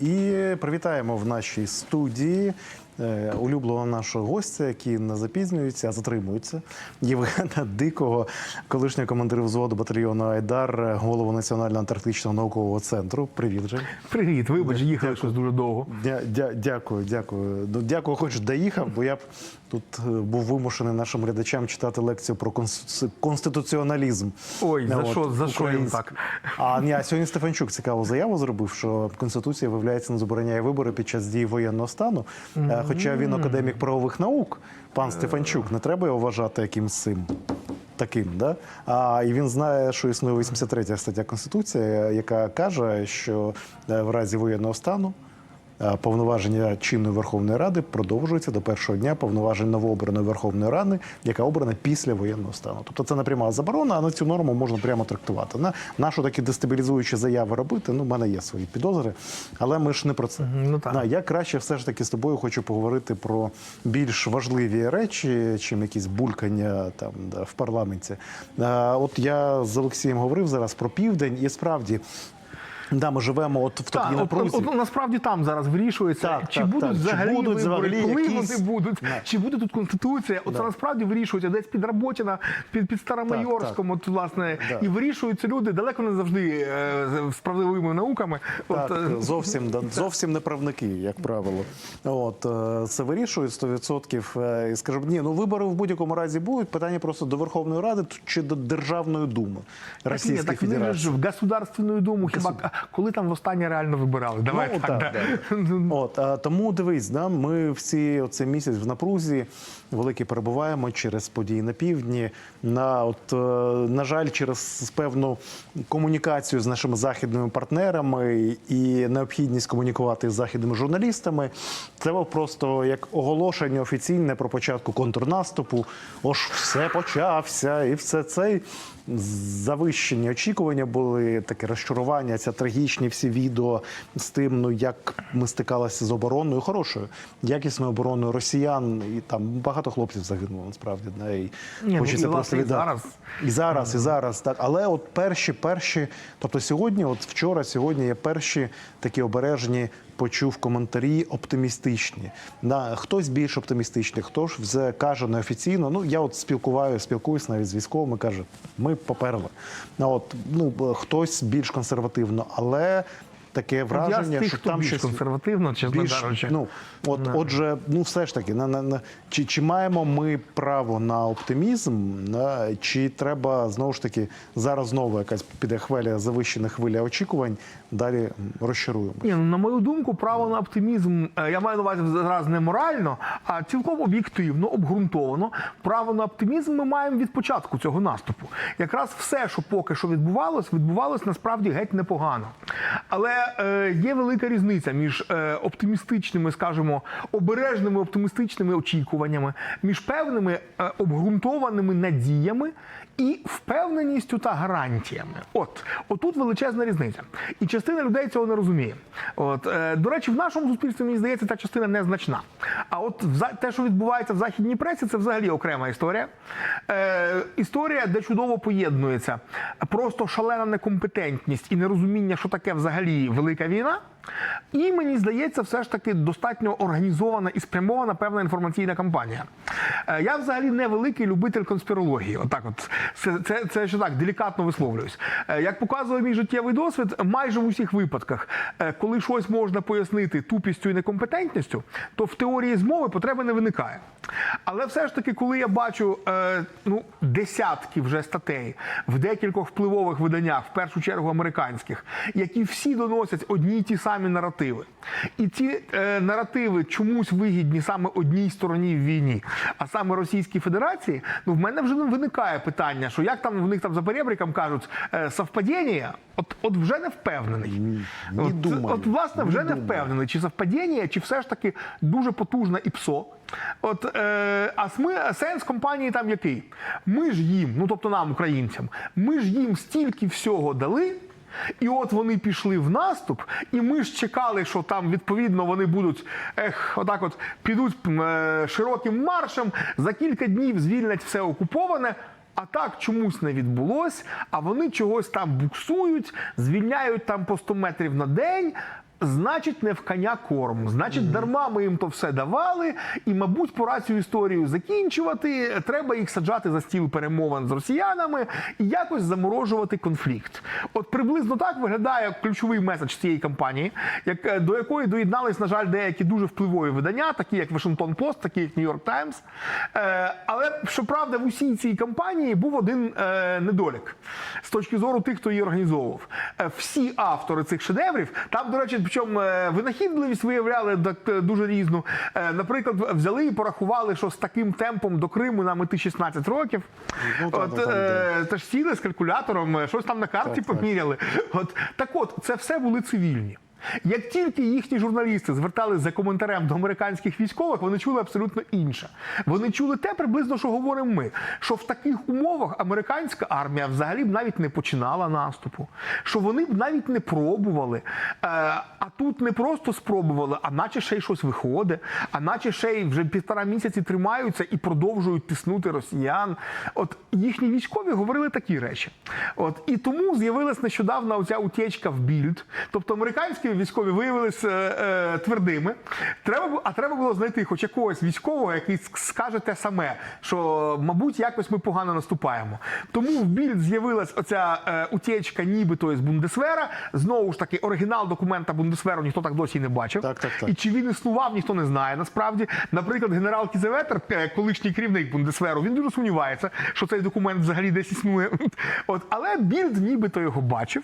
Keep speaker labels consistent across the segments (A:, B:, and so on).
A: І привітаємо в нашій студії улюбленого нашого гостя, який не запізнюється, а затримується. Євгена Дикого, колишнього командира взводу батальйону Айдар, е, голову Національного антарктичного наукового центру. Привіт, Жень.
B: Привіт, вибач, їхали щось дуже довго.
A: Дя, дя, дякую, дякую. Ну, дякую, хоч доїхав, бо я б тут е, був вимушений нашим глядачам читати лекцію про конституціоналізм.
B: Ой, за
A: От,
B: що, за що їм так?
A: А ні, а сьогодні Стефанчук цікаву заяву зробив, що Конституція, виявляється, не забороняє вибори під час дії воєнного стану. Е, Хоча він академік правових наук, пан Стефанчук, не треба його вважати якимсь цим. Таким, да? А, і він знає, що існує 83 стаття Конституції, яка каже, що е, в разі воєнного стану повноваження чинної Верховної Ради продовжуються до першого дня повноважень новообраної Верховної Ради, яка обрана після воєнного стану. Тобто це не пряма заборона, а на цю норму можна прямо трактувати. На нашу такі дестабілізуючі заяви робити. Ну, в мене є свої підозри, але ми ж не про це.
B: Ну, так.
A: Я краще все ж таки з тобою хочу поговорити про більш важливі речі, чим якісь булькання там да, в парламенті. От я з Олексієм говорив зараз про південь, і справді. Да, ми живемо от в
B: Так,
A: такій напрузі.
B: от, от, насправді там зараз вирішується,
A: Так,
B: чи
A: так,
B: будуть
A: так. Чи будуть
B: вибори,
A: взагалі
B: коли
A: якісь-
B: вони будуть,
A: Да.
B: чи буде тут конституція. От
A: Да.
B: це насправді вирішується десь під Работіна, під, під Старомайорськом, от власне,
A: Да.
B: і вирішуються люди далеко не завжди е, справедливими науками.
A: Так,
B: от, е,
A: зовсім да, зовсім не правники, як правило. От е, це вирішують 100%. е, І скажу, ні, ну вибори в будь-якому разі будуть. Питання просто до Верховної Ради чи до Державної думи
B: так, ні,
A: Російської
B: так вони ж в Государственну Думу, хіба коли там востаннє реально вибирали? Давай
A: Ну,
B: так,
A: так,
B: да.
A: От а, тому дивись, да, ми всі оцей місяць в напрузі великі перебуваємо через події на півдні. На от е, на жаль, через певну комунікацію з нашими західними партнерами і необхідність комунікувати з західними журналістами. Це був просто як оголошення офіційне про початку контрнаступу. Ож все почався, і все це завищені очікування були, таке розчарування, ця трагічні всі відео з тим, ну як ми стикалися з обороною, хорошою, якісною обороною росіян, і там багато хлопців загинуло насправді. Да, і
B: Ні, ну,
A: хочеться
B: і,
A: просто
B: і зараз.
A: І зараз, і зараз, так. Але от перші, перші, тобто сьогодні, от вчора, сьогодні є перші такі обережні. Почув коментарі оптимістичні. Да, хтось більш оптимістичний, хто ж вже каже неофіційно. Ну я от спілкуваю, спілкуюсь навіть з військовими, каже, ми поперли. От ну хтось більш консервативно, але таке
B: Я з
A: враження,
B: тих,
A: що там щось
B: консервативно, чесно
A: більш,
B: кажучи.
A: ну от,
B: Да.
A: отже, ну все ж таки, на, на, на чи, чи маємо ми право на оптимізм, на, чи треба знову ж таки зараз знову якась піде хвиля завищена хвиля очікувань, далі розчаруємо.
B: Ні, ну, на мою думку, право на оптимізм, е, я маю на увазі зараз не морально, а цілком об'єктивно, обґрунтовано. Право на оптимізм ми маємо від початку цього наступу. Якраз все, що поки що відбувалось, відбувалось насправді геть непогано. Але е, є велика різниця між е, оптимістичними, скажімо, обережними оптимістичними очікуваннями, між певними е, обґрунтованими надіями і впевненістю та гарантіями. От отут величезна різниця. І частина людей цього не розуміє. От е, до речі, в нашому суспільстві мені здається, ця частина незначна. А от те, що відбувається в західній пресі, це взагалі окрема історія. Е, історія, де чудово поєднується просто шалена некомпетентність і нерозуміння, що таке взагалі велика війна. І мені здається, все ж таки достатньо організована і спрямована певна інформаційна кампанія. Е, Я взагалі не великий любитель конспірології. Отак, от це, це, це ще так делікатно висловлююсь. Е, Як показує мій життєвий досвід, майже в усіх випадках, е, коли щось можна пояснити тупістю і некомпетентністю, то в теорії змови потреби не виникає. Але все ж таки, коли я бачу ну, десятки вже статей в декількох впливових виданнях, в першу чергу американських, які всі доносять одні й ті самі наративи. І ці е, наративи чомусь вигідні саме одній стороні в війні, а саме Російській Федерації, ну в мене вже не виникає питання, що як там в них там за перебріком кажуть, е, совпадіння, от, от вже не впевнений.
A: не
B: от,
A: думаю,
B: от, власне, вже
A: не
B: не впевнений, чи совпадіння, чи все ж таки дуже потужна ІПСО. От, е, а сми, сенс компанії там який? Ми ж їм, ну тобто нам, українцям, ми ж їм стільки всього дали. І от вони пішли в наступ, і ми ж чекали, що там відповідно вони будуть ех, отак, от підуть е, широким маршем, за кілька днів звільнять все окуповане. А так чомусь не відбулось, а вони чогось там буксують, звільняють там по 100 метрів на день. Значить, не в коня корм. Значить, дарма ми їм то все давали, і, мабуть, пора цю історію закінчувати. Треба їх саджати за стіл перемовин з росіянами і якось заморожувати конфлікт. От приблизно так виглядає ключовий меседж цієї кампанії, як, е, до якої доєднались, на жаль, деякі дуже впливові видання, такі як Вашингтон Пост, такі як Нью-Йорк Таймс. Е, але щоправда, в усій цій кампанії був один е, недолік з точки зору тих, хто її організовував. Всі автори цих шедеврів, там, до речі, причому е, винахідливість виявляли так, е, дуже різну. Е, наприклад, взяли і порахували, що з таким темпом до Криму нам іти 16 років.
A: Ну, так,
B: От,
A: так, так,
B: е, Та ж сіли з калькулятором, щось там на карті
A: Так, так.
B: поміряли. От так от, це все були цивільні. Як тільки їхні журналісти звертались за коментарем до американських військових, вони чули абсолютно інше. Вони чули те приблизно, що говоримо ми, що в таких умовах американська армія взагалі б навіть не починала наступу, що вони б навіть не пробували. Е, а тут не просто спробували, а наче ще й щось виходить, а наче ще й вже півтора місяці тримаються і продовжують тиснути росіян. От їхні військові говорили такі речі. От і тому з'явилась нещодавно оця утечка в більд. Тобто американські військові виявилися е, твердими. Треба а треба було знайти хоч якогось військового, який скаже те саме, що мабуть якось ми погано наступаємо. Тому в більд з'явилась оця е, утечка, нібито з Бундесвера. Знову ж таки, оригінал документа Бундесверу ніхто так досі не бачив.
A: Так, так, так.
B: І чи він існував, ніхто не знає. Насправді, наприклад, генерал Кізеветер, е, колишній керівник Бундесверу, він дуже сумнівається, що цей документ взагалі десь існує. От, але Більд нібито його бачив.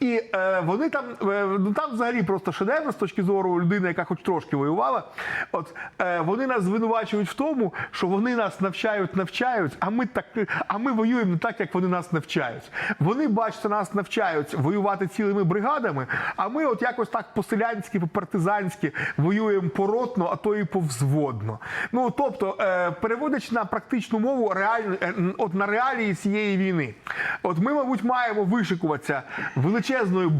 B: І е, вони там, е, ну там взагалі просто шедевр з точки зору людини, яка хоч трошки воювала. От е, вони нас звинувачують в тому, що вони нас навчають, навчають, а ми так, а ми воюємо не так, як вони нас навчають. Вони, бачите, нас навчають воювати цілими бригадами, а ми от якось так по-селянськи, по-партизанськи воюємо поротно, а то і повзводно. Ну тобто, е, переводячи на практичну мову, реально, е, от на реалії цієї війни. От ми, мабуть, маємо вишикуватися величезною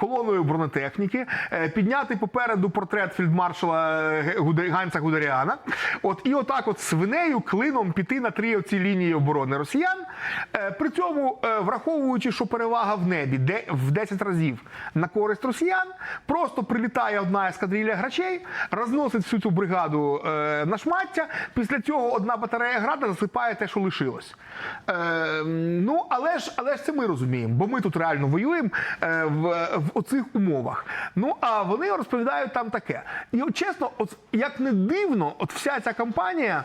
B: колоною бронетехніки, е, підняти попереду портрет фельдмаршала е, Ганса Гудеріана. От і отак, от свинею клином піти на три оці лінії оборони росіян. Е, При цьому, враховуючи, що перевага в небі де в 10 разів на користь росіян, просто прилітає одна ескадрилья грачей, розносить всю цю бригаду на шмаття. Після цього одна батарея града засипає те, що лишилось. Ну, але ж, але ж це ми розуміємо, бо ми тут реально воюємо е, в, в оцих умовах. Ну а вони розповідають там таке. І от чесно, от як не дивно, от вся ця кампанія.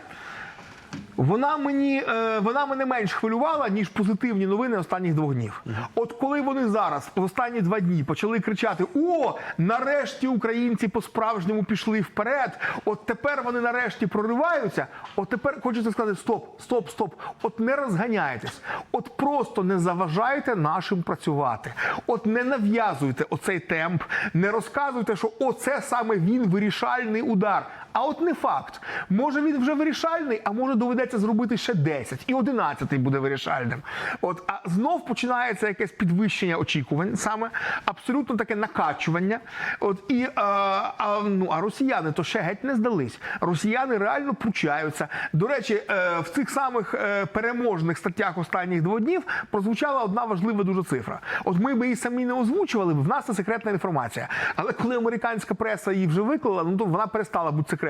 B: Вона мені е, вона мене менш хвилювала ніж позитивні новини останніх двох днів. От коли вони зараз в останні два дні почали кричати: О, нарешті українці по-справжньому пішли вперед! От тепер вони нарешті прориваються. От тепер хочеться сказати: стоп, стоп, стоп. От не розганяйтесь, от просто не заважайте нашим працювати. От не нав'язуйте оцей темп, не розказуйте, що оце саме він вирішальний удар. А от не факт. Може він вже вирішальний, а може доведеться зробити ще 10. І 11 буде вирішальним. От, а знов починається якесь підвищення очікувань, саме абсолютно таке накачування. От, і, е, а, ну, а росіяни то ще геть не здались. Росіяни реально пручаються. До речі, е, в цих самих е, переможних статтях останніх двох днів прозвучала одна важлива дуже цифра. От ми би її самі не озвучували, в нас це секретна інформація. Але коли американська преса її вже виклала, ну то вона перестала бути секретною.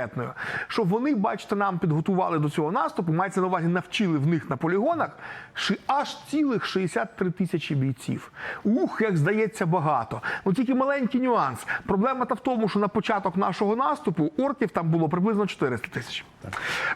B: Що вони, бачите, нам підготували до цього наступу, мається на увазі, навчили в них на полігонах аж цілих 63 тисячі бійців. Ух, як здається, багато. Ну тільки маленький нюанс. Проблема та в тому, що на початок нашого наступу орків там було приблизно 400 тисяч.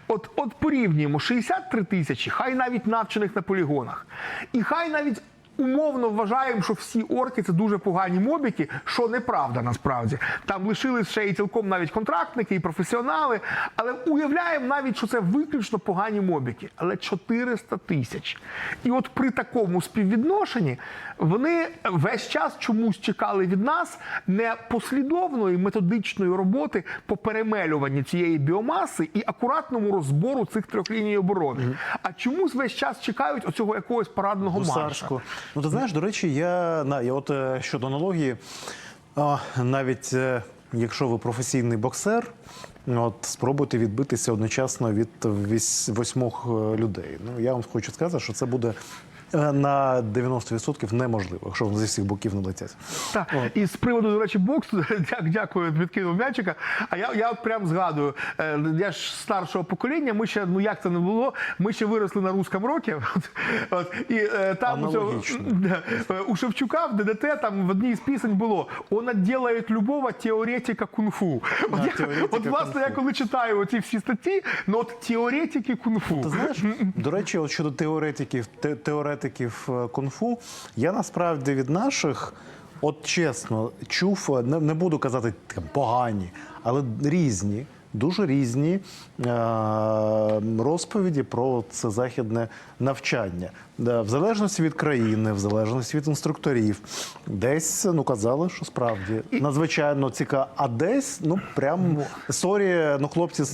B: От, от порівнюємо 63 тисячі, хай навіть навчених на полігонах, і хай навіть. Умовно вважаємо, що всі орки це дуже погані мобіки, що неправда насправді. Там лишились ще і цілком навіть контрактники, і професіонали. Але уявляємо навіть, що це виключно погані мобіки. Але 400 тисяч. І от при такому співвідношенні вони весь час чомусь чекали від нас не послідовної методичної роботи по перемелюванні цієї біомаси і акуратному розбору цих трьох ліній оборони. А чомусь весь час чекають оцього якогось парадного марша.
A: Ну, ти знаєш, до речі, я, на, я от е, щодо аналогії, навіть е, якщо ви професійний боксер, от спробуйте відбитися одночасно від вісь- восьмох е, людей. Ну, я вам хочу сказати, що це буде на 90% неможливо, якщо вони зі всіх боків не летять.
B: Так, і з приводу, до речі, боксу, дяк, дякую, відкинув м'ячика. А я, я от прям згадую, е, я ж старшого покоління, ми ще, ну як це не було, ми ще виросли на русском рокі. От, от, і е, там у, цього. Да, е, у Шевчука в ДДТ там в одній з пісень було «Он делает любого теоретика кунг-фу». От, я,
A: теоретика
B: от власне, я коли читаю ці всі статті, ну от теоретики кунг-фу.
A: Ти знаєш, до речі, от щодо теоретиків, те, теоретиків е, кунг-фу, я насправді від наших, от чесно, чув, е, не, не буду казати там, погані, але різні. Дуже різні е, розповіді про це західне навчання. Да, в залежності від країни, в залежності від інструкторів, десь ну казали, що справді надзвичайно цікаво, а десь ну прям сорі, ну хлопці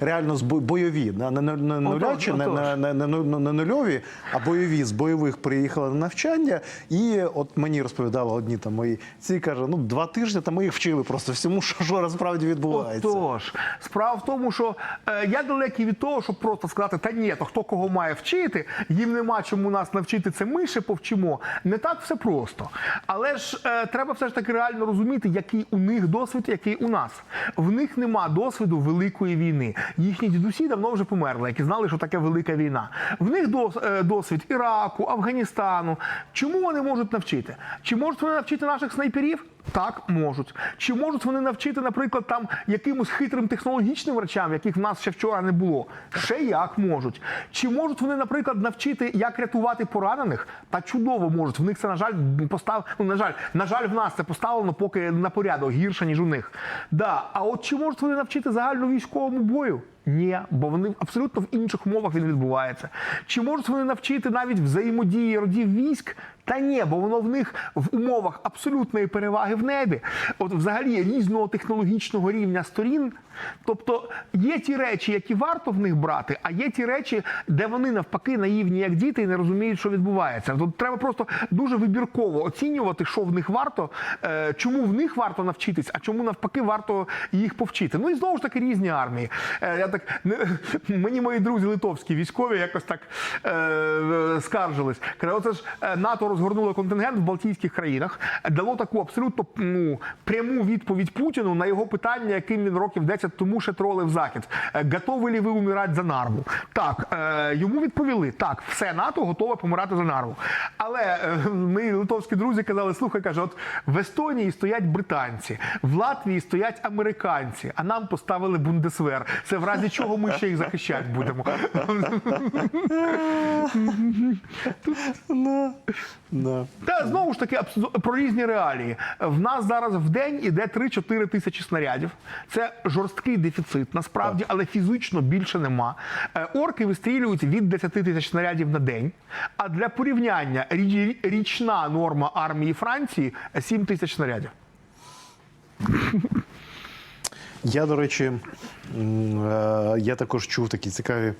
A: реально з бойові, не, не, не, не нулячі, не, не, не, не, не, нульові, а бойові з бойових приїхали на навчання. І от мені розповідали одні там мої ці каже, ну два тижні там ми їх вчили просто всьому, що, що насправді відбувається.
B: Отож, справа в тому, що е, я далекий від того, щоб просто сказати, та ні, то хто кого має вчити, їм нема чому нас навчити, це ми ще повчимо. Не так все просто. Але ж е, треба все ж таки реально розуміти, який у них досвід, який у нас. В них нема досвіду великої війни. Їхні дідусі давно вже померли, які знали, що таке велика війна. В них е, досвід Іраку, Афганістану. Чому вони можуть навчити? Чи можуть вони навчити наших снайперів? Так, можуть. Чи можуть вони навчити, наприклад, там якимось хитрим технологічним речам, яких в нас ще вчора не було? Ще як можуть. Чи можуть вони, наприклад, навчити, як рятувати поранених? Та чудово можуть. В них це, на жаль, постав... ну, на жаль, на жаль, в нас це поставлено поки на порядок гірше, ніж у них. Да. А от чи можуть вони навчити загальну військовому бою? Ні, бо вони абсолютно в інших умовах він відбувається. Чи можуть вони навчити навіть взаємодії родів військ? Та ні, бо воно в них в умовах абсолютної переваги в небі, от взагалі різного технологічного рівня сторін. Тобто є ті речі, які варто в них брати, а є ті речі, де вони навпаки наївні, як діти, і не розуміють, що відбувається. Тут треба просто дуже вибірково оцінювати, що в них варто, е, чому в них варто навчитись, а чому навпаки варто їх повчити. Ну і знову ж таки різні армії. Е, Я так мені мої друзі литовські військові якось так е, скаржились. Каже, оце ж НАТО розгорнуло контингент в Балтійських країнах, дало таку абсолютно ну, пряму відповідь Путіну на його питання, яким він років 10 тому ще тролив захід. Е, Готові ли ви умирати за нарву? Так, е, йому відповіли: так, все НАТО готове помирати за нарву. Але е, мої литовські друзі казали: слухай, каже, от в Естонії стоять британці, в Латвії стоять американці, а нам поставили бундесвер. Це в разі чого ми ще їх захищати будемо.
A: Да. Да.
B: Та знову ж таки про різні реалії. В нас зараз в день іде 3-4 тисячі снарядів. Це жорсткий дефіцит, насправді, але фізично більше нема. Е, Орки вистрілюють від 10 тисяч снарядів на день. А для порівняння річна норма армії Франції 7 тисяч снарядів.
A: Я, до речі, я також чув такі цікаві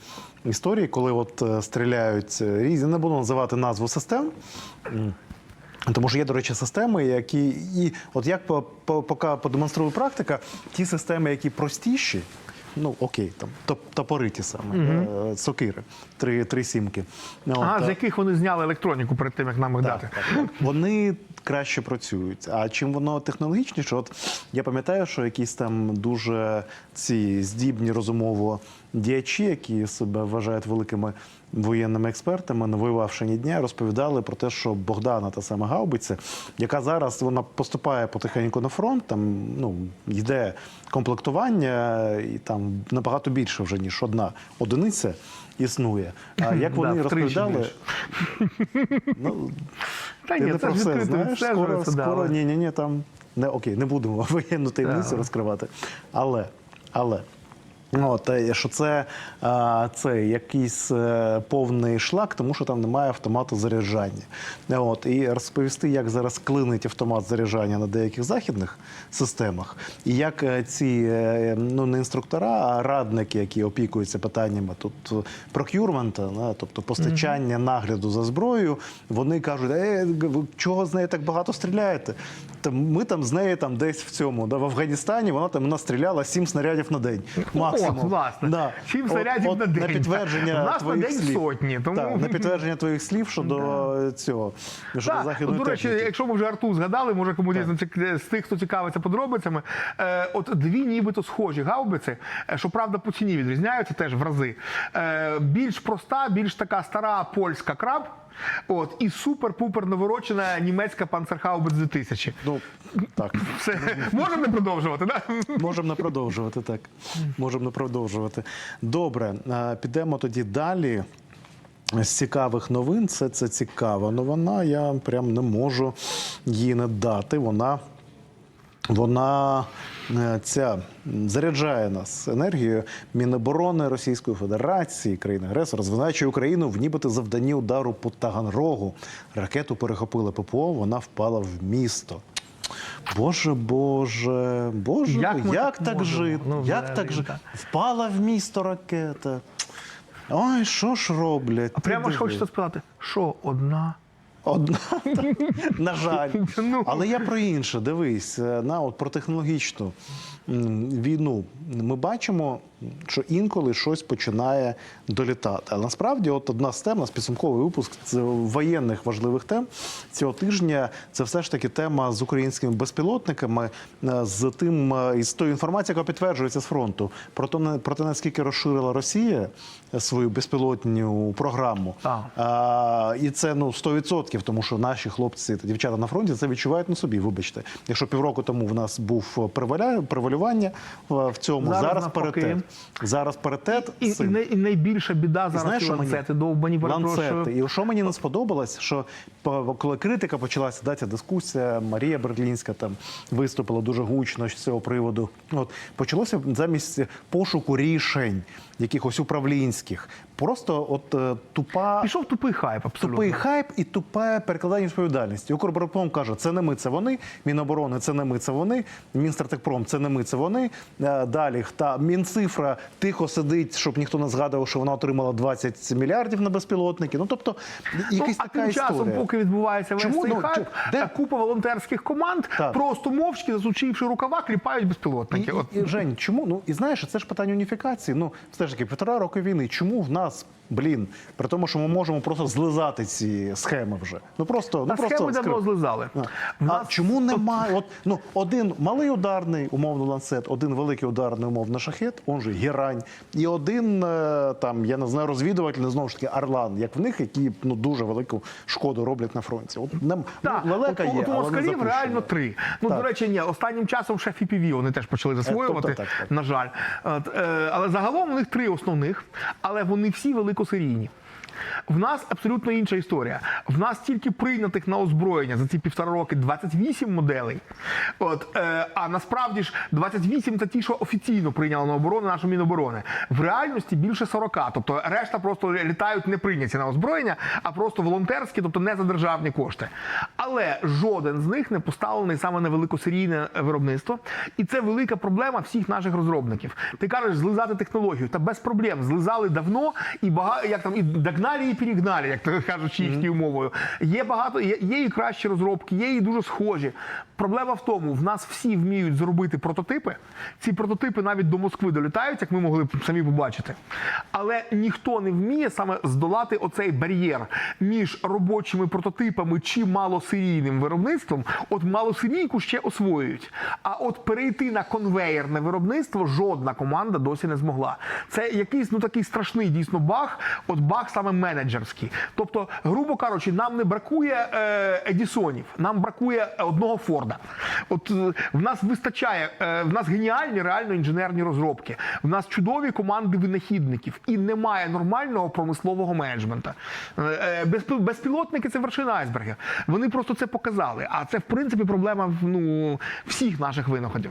A: історії, коли от е, стріляють е, різні, не буду називати назву систем. Тому що є, до речі, системи, які і от як по, по, поки подемонструє практика, ті системи, які простіші, ну окей, там топ, топори ті саме, е, сокири, три, три сімки.
B: А
A: от,
B: з
A: е,
B: яких вони зняли електроніку перед тим, як нам їх дати.
A: вони краще працюють. А чим воно технологічніше? От я пам'ятаю, що якісь там дуже ці здібні розумово діячі, які себе вважають великими воєнними експертами, навоювавши ні дня, розповідали про те, що Богдана та саме гаубиця, яка зараз вона поступає потихеньку на фронт, там ну йде комплектування, і там набагато більше вже ніж одна одиниця існує. А як вони
B: втричі
A: розповідали? Ну,
B: Та
A: ти
B: ні,
A: не
B: це
A: про
B: ж
A: все
B: відкрито
A: знаєш. Скоро,
B: да,
A: скоро
B: але-
A: ні, ні, ні, там не окей, не будемо воєнну таємницю розкривати. Але, але. От, е, що це, це якийсь е, повний шлак, тому що там немає автомату заряджання. Е, От, і розповісти, як зараз клинить автомат заряджання на деяких західних системах, і як е, ці е, ну не інструктора, а радники, які опікуються питаннями тут прокюрмента, да, тобто постачання нагляду за зброєю, вони кажуть, е, чого з неї так багато стріляєте? Ми там з нею там десь в цьому, да, в Афганістані, вона там у стріляла сім снарядів на день. Максимум. Максимум.
B: О, власне.
A: Да. От-
B: снарядів
A: от
B: на день.
A: На підтвердження
B: У нас на день
A: слів.
B: сотні, тому-
A: Так, на підтвердження твоїх слів щодо цього. Щодо
B: Так,
A: західної
B: от, до речі,
A: техніки.
B: якщо ми вже арту згадали, може комусь з тих, хто цікавиться подробицями. Е, от дві нібито схожі гаубиці, е, що правда по ціні відрізняються теж в рази. Е, більш проста, більш така стара польська краб. От і супер-пупер наворочена німецька панцерхаубиц 2000.
A: Ну, так.
B: Все можемо не продовжувати, да?
A: Можемо не продовжувати, так. Можемо не продовжувати. Добре, підемо тоді далі. З цікавих новин, це, це цікава новина. Я прям не можу її не дати. Вона, вона е, ця заряджає нас енергією. Міноборони Російської Федерації, країни агресора, звинувачує Україну в нібито завданні удару по Таганрогу. Ракету перехопили ППО, вона впала в місто. Боже, Боже, Боже,
B: Як
A: як,
B: так
A: так жити?
B: Ну,
A: як так жити? Впала в місто ракета. Ой, що ж роблять?
B: А прямо ж хочеться спитати, що одна?
A: Одна, на жаль.
B: Ну.
A: Але я про інше. Дивись, е, на от про технологічну війну. Ми бачимо, що інколи щось починає долітати. Але насправді, от одна з тем, у нас підсумковий випуск з воєнних важливих тем цього тижня. Це все ж таки тема з українськими безпілотниками, е, з тим е, і з тою інформацією, яка підтверджується з фронту, про те, про те, наскільки розширила Росія свою безпілотню програму.
B: Так.
A: А, і це ну 100%, тому що наші хлопці та дівчата на фронті це відчувають на собі. Вибачте, якщо півроку тому в нас був преваля, превалювання в цьому,
B: Зараз
A: зараз, паритет. Зараз паритет.
B: І, і, і найбільша біда зараз
A: знаєш, мені?
B: ланцети довбані,
A: ланцети. І що мені не сподобалось, що коли критика почалася, да, ця дискусія, Марія Берлінська там виступила дуже гучно з цього приводу. От почалося замість пошуку рішень, якихось управлінських, просто от е, тупа.
B: Пішов тупий хайп, абсолютно.
A: Тупий хайп і тупе перекладання відповідальності. Укрборонпром каже, це не ми, це вони. Міноборони це не ми, це вони. Мінстратекпром це не ми, це вони. Е, Далі та Мінцифра тихо сидить, щоб ніхто не згадував, що вона отримала 20 мільярдів на безпілотники. Ну тобто, якась
B: ну, а
A: така
B: тим часом,
A: історія.
B: поки відбувається весь
A: Чому?
B: цей
A: Ну,
B: хайп,
A: де?
B: купа волонтерських команд
A: Так.
B: просто мовчки, засучивши рукава, кліпають
A: І,
B: безпілотники. От.
A: і, і, Жень, чому? Ну і знаєш, це ж питання уніфікації. Ну, все ж таки, півтора року війни. Чому в нас, блін, при тому, що ми можемо просто злизати ці схеми вже? Ну просто ну просто
B: схеми давно злизали.
A: А,
B: В
A: а чому немає? От ну один малий ударний, умовно ланцет, один великий ударний, умовно шахет, он же герань, і один е, там, я не знаю, розвідувальний, знову ж таки, Орлан, як в них, які ну дуже велику шкоду роблять на фронті. От нам ну, лелека
B: от,
A: є,
B: от у москалів реально три. Ну,
A: Так.
B: до речі, ні, останнім часом ще FPV вони теж почали засвоювати,
A: тобто так, так.
B: на жаль. Е, але загалом у них три основних, але вони всі великосерійні. В нас абсолютно інша історія. В нас тільки прийнятих на озброєння за ці півтора роки 28 моделей. От, е, а насправді ж 28 це ті, що офіційно прийняли на оборону нашу Міноборони. В реальності більше 40. Тобто решта просто літають не прийняті на озброєння, а просто волонтерські, тобто не за державні кошти. Але жоден з них не поставлений саме на великосерійне виробництво. І це велика проблема всіх наших розробників. Ти кажеш, злизати технологію, та без проблем злизали давно і багато як там і догнали, і перегнали, як то кажуть їхньою мовою. Є багато, є, є і кращі розробки, є і дуже схожі. Проблема в тому, в нас всі вміють зробити прототипи. Ці прототипи навіть до Москви долітають, як ми могли самі побачити. Але ніхто не вміє саме здолати оцей бар'єр між робочими прототипами чи малосерійним виробництвом. От малосерійку ще освоюють. А от перейти на конвейерне виробництво жодна команда досі не змогла. Це якийсь ну такий страшний дійсно баг. От баг саме менеджерський. Тобто, грубо кажучи, нам не бракує е, Едісонів, нам бракує одного Форда. От е, в нас вистачає, е, в нас геніальні реально інженерні розробки. В нас чудові команди винахідників і немає нормального промислового менеджмента. Е, е, безпіл- Безпілотники це вершина айсберга. Вони просто це показали. А це в принципі проблема ну, всіх наших винаходів.